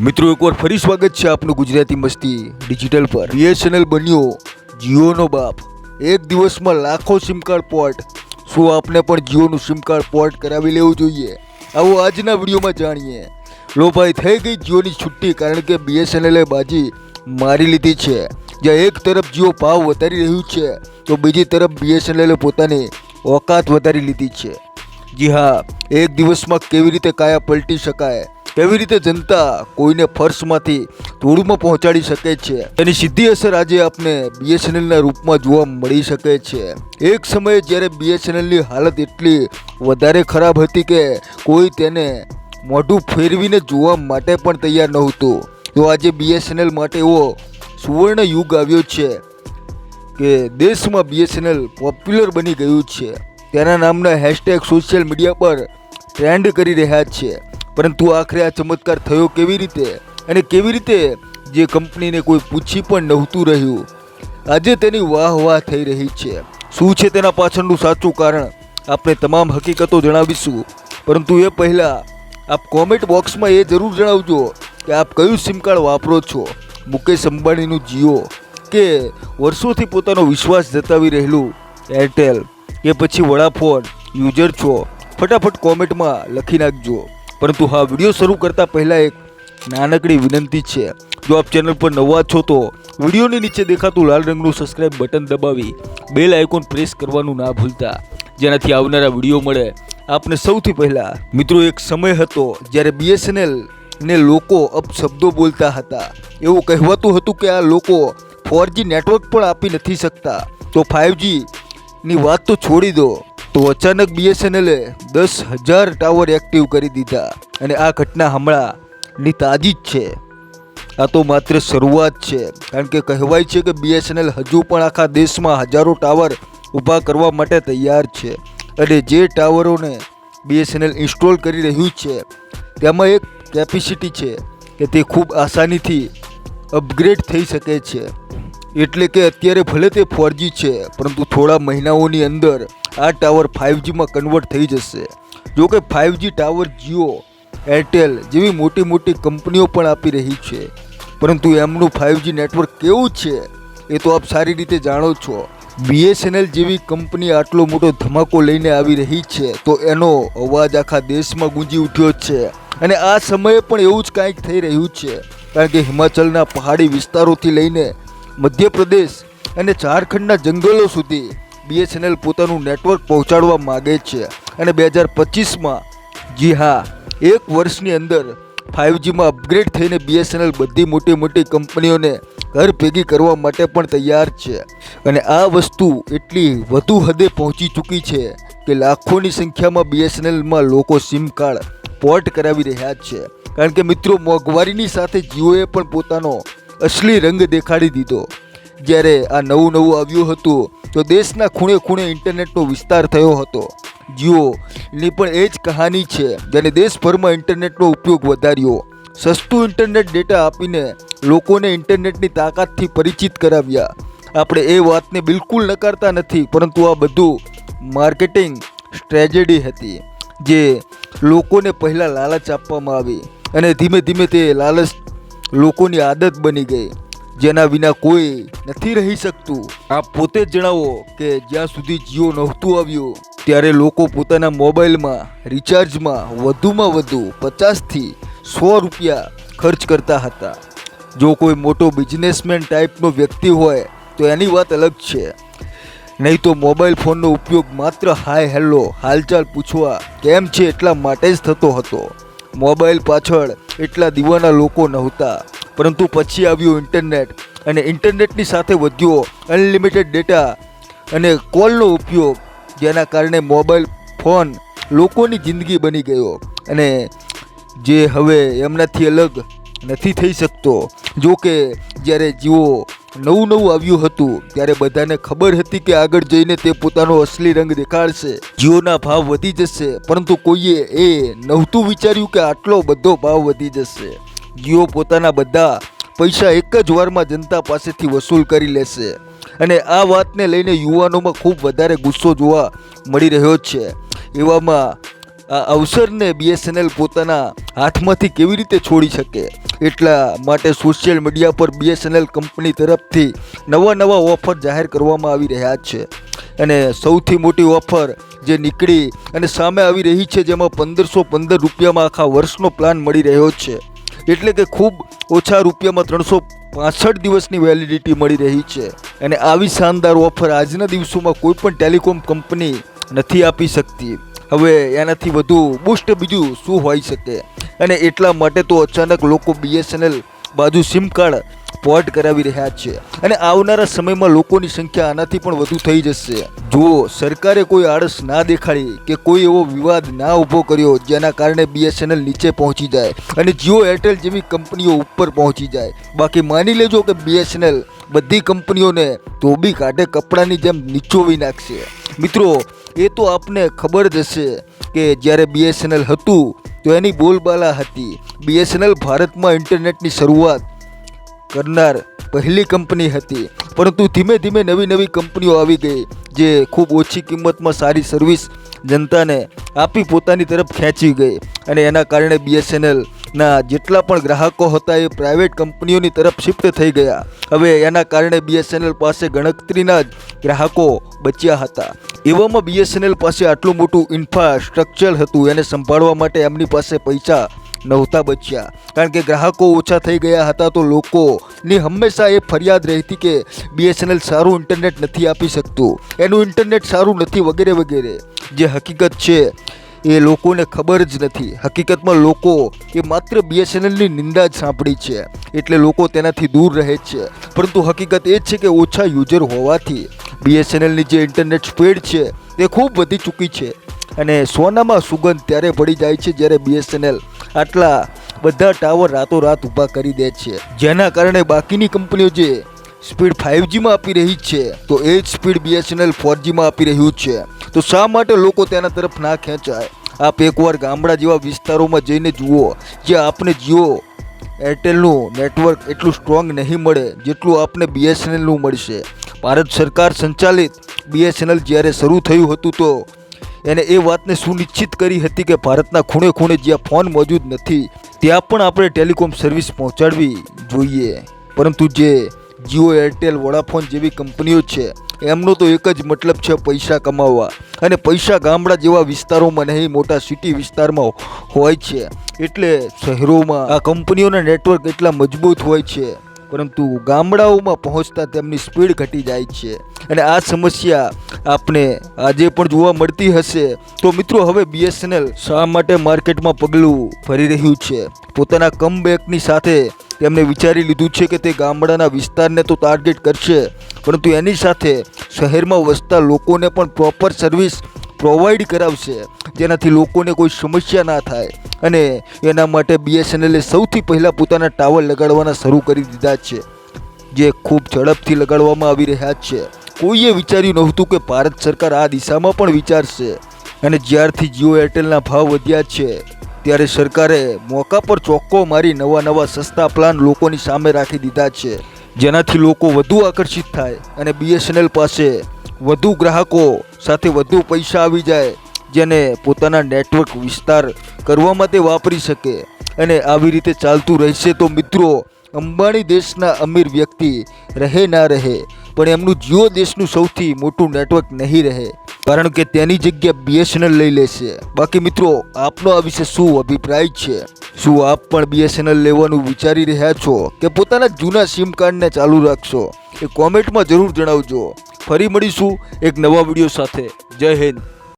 મિત્રો, એકવાર ફરી સ્વાગત છે આપનું ગુજરાતી મસ્તી ડિજિટલ પર. બીએસએનએલ બન્યો, જીઓનો બાપ. એક દિવસમાં લાખો સિમ કાર્ડ પોર્ટ. શું આપને પણ જીઓનું સિમ કાર્ડ પોર્ટ કરાવી લેવું જોઈએ? આવો આજના વિડીયોમાં જાણીએ. લો ભાઈ, થઈ ગઈ જીઓની છુટ્ટી કારણ કે બીએસએનએલે બાજી મારી લીધી છે. જ્યાં એક તરફ જીઓ ભાવ વધારી રહ્યું છે, તો બીજી તરફ બીએસએનએલે પોતાની ઓકાત વધારી લીધી છે. જી હા, એક દિવસમાં કેવી રીતે કાયા પલટી શકાય? કેવી રીતે જનતા કોઈને ફર્શમાંથી ધૂળમાં પહોંચાડી શકે છે? તેની સીધી અસર આજે આપને બીએસએનએલના રૂપમાં જોવા મળી શકે છે. એક સમયે જ્યારે બીએસએનએલની હાલત એટલી વધારે ખરાબ હતી કે કોઈ તેને મોઢું ફેરવીને જોવા માટે પણ તૈયાર નહોતું. તો આજે બીએસએનએલ માટે એવો સુવર્ણ યુગ આવ્યો છે કે દેશમાં બીએસએનએલ પોપ્યુલર બની ગયું છે. તેના નામના હેશટેગ સોશિયલ મીડિયા પર ટ્રેન્ડ કરી રહ્યા છે. પરંતુ આખરે આ ચમત્કાર થયો કેવી રીતે? અને કેવી રીતે જે કંપનીને કોઈ પૂછી પણ નહોતું રહ્યું? આજે તેની વાહ વાહ થઈ રહી છે. શું છે તેના પાછળનું સાચું કારણ? આપણે તમામ હકીકતો જણાવીશું. પરંતુ એ પહેલાં આપ કોમેન્ટ બોક્સમાં એ જરૂર જણાવજો કે આપ કયું સિમ કાર્ડ વાપરો છો? મુકેશ અંબાણીનું જીઓ કે વર્ષોથી પોતાનો વિશ્વાસ જતાવી રહેલું એરટેલ કે પછી વડાફોન યુઝર છો. ફટાફટ કોમેન્ટમાં લખી નાખજો. પરંતુ હા, વીડિયો શરૂ કરતાં પહેલાં એક નાનકડી વિનંતી છે. જો આપ ચેનલ પર નવા છો તો વિડીયોની નીચે દેખાતું લાલ રંગનું સબસ્ક્રાઇબ બટન દબાવી બેલ આઇકોન પ્રેસ કરવાનું ના ભૂલતા. જેનાથી આવનારા વીડિયો મળે. આપને સૌથી પહેલાં, મિત્રો, એક સમય હતો જ્યારે બીએસએનએલ ને લોકો અપશબ્દો બોલતા હતા. એવું કહેવાતું હતું કે આ લોકો ફોરજી નેટવર્ક પણ આપી નથી શકતા. તો ફાઇવજી ની વાત તો છોડી દો. તો અચાનક બીએસએનએલે દસ હજાર ટાવર એક્ટિવ કરી દીધા અને આ ઘટના હમણાંની તાજી જ છે. આ તો માત્ર શરૂઆત છે, કારણ કે કહેવાય છે કે બીએસએનએલ હજુ પણ આખા દેશમાં હજારો ટાવર ઊભા કરવા માટે તૈયાર છે અને જે ટાવરોને બીએસએનએલ ઇન્સ્ટોલ કરી રહ્યું છે, તેમાં એક કેપેસિટી છે કે તે ખૂબ આસાનીથી અપગ્રેડ થઈ શકે છે. એટલે કે અત્યારે ભલે તે ફોરજી છે, પરંતુ થોડા મહિનાઓની અંદર આ ટાવર ફાઇવજીમાં કન્વર્ટ થઈ જશે. જો કે ફાઇવજી ટાવર જીઓ, એરટેલ જેવી મોટી મોટી કંપનીઓ પણ આપી રહી છે. પરંતુ એમનું ફાઇવજી નેટવર્ક કેવું છે, એ તો આપ સારી રીતે જાણો છો. બીએસએનએલ જેવી કંપની આટલો મોટો ધમાકો લઈને આવી રહી છે, તો એનો અવાજ આખા દેશમાં ગુંજી ઉઠ્યો છે. અને આ સમયે પણ એવું જ કાંઈક થઈ રહ્યું છે, કારણ કે હિમાચલના પહાડી વિસ્તારોથી લઈને મધ્યપ્રદેશ અને ઝારખંડના જંગલો સુધી બીએસએનએલ પોતાનું નેટવર્ક પહોંચાડવા માગે છે અને બે હજાર પચીસમાં જી હા, એક વર્ષની અંદર ફાઇવજીમાં અપગ્રેડ થઈને બીએસએનએલ બધી મોટી મોટી કંપનીઓને ઘર ભેગી કરવા માટે પણ તૈયાર છે. અને આ વસ્તુ એટલી વધુ હદે પહોંચી ચૂકી છે કે લાખોની સંખ્યામાં બીએસએનએલમાં લોકો સિમ કાર્ડ પોર્ટ કરાવી રહ્યા છે. કારણ કે મિત્રો, મોંઘવારીની સાથે જીઓએ પણ પોતાનો અસલી રંગ દેખાડી દીધો. જ્યારે આ નવું નવું આવ્યું હતું, તો દેશના ખૂણે ખૂણે ઇન્ટરનેટનો વિસ્તાર થયો હતો. જીઓની પણ એ જ કહાની છે, જેને દેશભરમાં ઇન્ટરનેટનો ઉપયોગ વધાર્યો. સસ્તું ઇન્ટરનેટ ડેટા આપીને લોકોને ઇન્ટરનેટની તાકાતથી પરિચિત કરાવ્યા. આપણે એ વાતને બિલકુલ નકારતા નથી, પરંતુ આ બધું માર્કેટિંગ સ્ટ્રેજેડી હતી, જે લોકોને પહેલાં લાલચ આપવામાં આવી અને ધીમે ધીમે તે લાલચ લોકોની આદત બની ગઈ. જેના વિના કોઈ નથી રહી શકતું. આપ પોતે જણાવો કે જ્યાં સુધી જીઓ નહોતું આવ્યું, ત્યારે લોકો પોતાના મોબાઈલમાં, રિચાર્જમાં વધુમાં વધુ પચાસથી સો રૂપિયા ખર્ચ કરતા હતા. જો કોઈ મોટો બિઝનેસમેન ટાઈપનો વ્યક્તિ હોય, તો એની વાત અલગ છે. નહીં તો મોબાઈલ ફોનનો ઉપયોગ માત્ર હાય હેલો, હાલચાલ પૂછવા કેમ છે એટલા માટે જ થતો હતો. મોબાઈલ પાછળ એટલા દીવાના લોકો નહોતા. પરંતુ પછી આવ્યું ઇન્ટરનેટ અને ઇન્ટરનેટની સાથે વધ્યો અનલિમિટેડ ડેટા અને કોલનો ઉપયોગ, જેના કારણે મોબાઈલ ફોન લોકોની જિંદગી બની ગયો. અને જે હવે એમનાથી અલગ નથી થઈ શકતો. જો કે જ્યારે જીવો નવું નવું આવ્યું હતું, ત્યારે બધાને ખબર હતી કે આગળ જઈને તે પોતાનો અસલી રંગ દેખાડશે. જીઓના ભાવ વધી જશે, પરંતુ કોઈએ એ નહોતું વિચાર્યું કે આટલો બધો ભાવ વધી જશે. જીઓ પોતાના બધા પૈસા એક જ વારમાં જનતા પાસેથી વસૂલ કરી લેશે. અને આ વાતને લઈને યુવાનોમાં ખૂબ વધારે ગુસ્સો જોવા મળી રહ્યો છે. એવામાં આ અવસરને બીએસએનએલ પોતાના હાથમાંથી કેવી રીતે છોડી શકે? એટલા માટે સોશિયલ મીડિયા પર બીએસએનએલ કંપની તરફથી નવા નવા ઓફર જાહેર કરવામાં આવી રહ્યા છે. અને સૌથી મોટી ઓફર જે નીકળી અને સામે આવી રહી છે, જેમાં પંદરસો પંદર રૂપિયામાં આખા વર્ષનો પ્લાન મળી રહ્યો છે. એટલે કે ખૂબ ઓછા રૂપિયામાં ત્રણસો પાસઠ દિવસની વેલિડિટી મળી રહી છે. અને આવી શાનદાર ઓફર આજના દિવસોમાં કોઈ પણ ટેલિકોમ કંપની નથી આપી શકતી. હવે એનાથી વધુ બુસ્ટ બીજું શું હોઈ શકે? અને એટલા માટે તો અચાનક લોકો બીએસએનએલ બાજુ સિમ કાર્ડ પોર્ટ કરાવી રહ્યા છે. અને આવનારા સમયમાં લોકોની સંખ્યા આનાથી પણ વધુ થઈ જશે. જો સરકારે કોઈ આળસ ના દેખાડી કે કોઈ એવો વિવાદ ના ઊભો કર્યો જેના કારણે બીએસએનએલ નીચે પહોંચી જાય અને જીઓ એરટેલ જેવી કંપનીઓ ઉપર પહોંચી જાય. બાકી માની લેજો કે બીએસએનએલ બધી કંપનીઓને ધોબી કાઢે કપડાની જેમ નીચોવી નાખશે. મિત્રો, એ તો આપને ખબર જ હશે. કે જ્યારે બીએસએનએલ હતું, તો એની બોલબાલા હતી. બીએસએનએલ ભારતમાં ઇન્ટરનેટની શરૂઆત કરનાર પહેલી કંપની હતી. પરંતુ ધીમે ધીમે નવી નવી કંપનીઓ આવી ગઈ, જે ખૂબ ઓછી કિંમતમાં સારી સર્વિસ જનતાને આપી પોતાની તરફ ખેંચી ગઈ. અને એના કારણે બીએસએનએલ ના, જેટલા પણ ગ્રાહકો હતા એ પ્રાઇવેટ કંપનીઓની તરફ શિફ્ટ થઈ ગયા. હવે એના કારણે બીએસએનએલ પાસે ગણતરીના જ ગ્રાહકો બચ્યા હતા. એવામાં બીએસએનએલ પાસે આટલું મોટું ઇન્ફ્રાસ્ટ્રક્ચર હતું, એને સંભાળવા માટે એમની પાસે પૈસા નહોતા બચ્યા. કારણ કે ગ્રાહકો ઓછા થઈ ગયા હતા તો લોકોની હંમેશા એ ફરિયાદ રહેતી કે બીએસએનએલ સારું ઇન્ટરનેટ નથી આપી શકતું. એનું ઇન્ટરનેટ સારું નથી વગેરે વગેરે. જે હકીકત છે એ લોકોને ખબર જ નથી. હકીકતમાં લોકો એ માત્ર બીએસએનએલની નિંદા જ સાંભળી છે. એટલે લોકો તેનાથી દૂર રહે છે. પરંતુ હકીકત એ જ છે કે ઓછા યુઝર હોવાથી બીએસએનએલની જે ઇન્ટરનેટ સ્પીડ છે, તે ખૂબ વધી ચૂકી છે. અને સોનામાં સુગંધ ત્યારે પડી જાય છે જ્યારે બીએસએનએલ આટલા બધા ટાવર રાતોરાત ઊભા કરી દે છે. જેના કારણે બાકીની કંપનીઓ જે સ્પીડ ફાઇવજીમાં આપી રહી છે, તો એ જ સ્પીડ બીએસએનએલ ફોરજીમાં આપી રહ્યું છે. તો શા માટે લોકો તેના તરફ ના ખેંચાય? આપ એકવાર ગામડા જેવા વિસ્તારોમાં જઈને જુઓ, જે આપને જીઓ એરટેલનું નેટવર્ક એટલું સ્ટ્રોંગ નહીં મળે જેટલું આપને બીએસએનએલનું મળશે. ભારત સરકાર સંચાલિત બીએસએનએલ જ્યારે શરૂ થયું હતું તો એને એ વાતને સુનિશ્ચિત કરી હતી કે ભારતના ખૂણે ખૂણે જ્યાં ફોન મોજૂદ નથી, ત્યાં પણ આપણે ટેલિકોમ સર્વિસ પહોંચાડવી જોઈએ. પરંતુ જે જીઓ એરટેલ, વોડાફોન જેવી કંપનીઓ છે એમનો તો એક જ મતલબ છે પૈસા કમાવવા. અને પૈસા ગામડા જેવા વિસ્તારોમાં નહીં, મોટા સિટી વિસ્તારમાં હોય છે. એટલે શહેરોમાં આ કંપનીઓના નેટવર્ક એટલા મજબૂત હોય છે. પરંતુ ગામડાઓમાં પહોંચતા તેમની સ્પીડ ઘટી જાય છે. અને આ સમસ્યા આપને આજે પણ જોવા મળતી હશે. તો મિત્રો, હવે બીએસએનએલ શા માટે માર્કેટમાં પગલું ભરી રહ્યું છે? પોતાના કમબેકની સાથે તેમણે વિચારી લીધું છે કે તે ગામડાના વિસ્તારને તો ટાર્ગેટ કરશે. પરંતુ એની સાથે શહેરમાં વસતા લોકોને પણ પ્રોપર સર્વિસ પ્રોવાઈડ કરાવશે, જેનાથી લોકોને કોઈ સમસ્યા ના થાય. અને એના માટે બીએસએનએલે સૌથી પહેલાં પોતાના ટાવર લગાડવાના શરૂ કરી દીધા છે, જે ખૂબ ઝડપથી લગાડવામાં આવી રહ્યા છે. કોઈએ વિચાર્યું નહોતું કે ભારત સરકાર આ દિશામાં પણ વિચારશે. અને જ્યારથી જીઓ એરટેલના ભાવ વધ્યા છે, ત્યારે સરકારે મોકા પર ચોક્કો મારી નવા નવા સસ્તા પ્લાન લોકોની સામે રાખી દીધા છે. જેનાથી લોકો વધુ આકર્ષિત થાય અને બીએસએનએલ પાસે વધુ ગ્રાહકો સાથે વધુ પૈસા આવી જાય, જેને પોતાના નેટવર્ક વિસ્તાર કરવા માટે વાપરી શકે. અને આવી રીતે ચાલતું રહેશે તો મિત્રો, અંબાણી દેશના અમીર વ્યક્તિ રહે ના રહે. પણ એમનું જીઓ દેશનું સૌથી મોટું નેટવર્ક નહીં રહે, કારણ કે તેની જગ્યા બીએસએનએલ લઈ લેશે. બાકી મિત્રો, આપનો આ વિશે શું અભિપ્રાય છે? શું આપ પણ બીએસએનએલ લેવાનું વિચારી રહ્યા છો કે પોતાના જૂના સિમ કાર્ડને ચાલુ રાખશો? એ કોમેન્ટમાં જરૂર જણાવજો. ફરી મળીશું એક નવા વીડિયો સાથે. જય હિન્દ.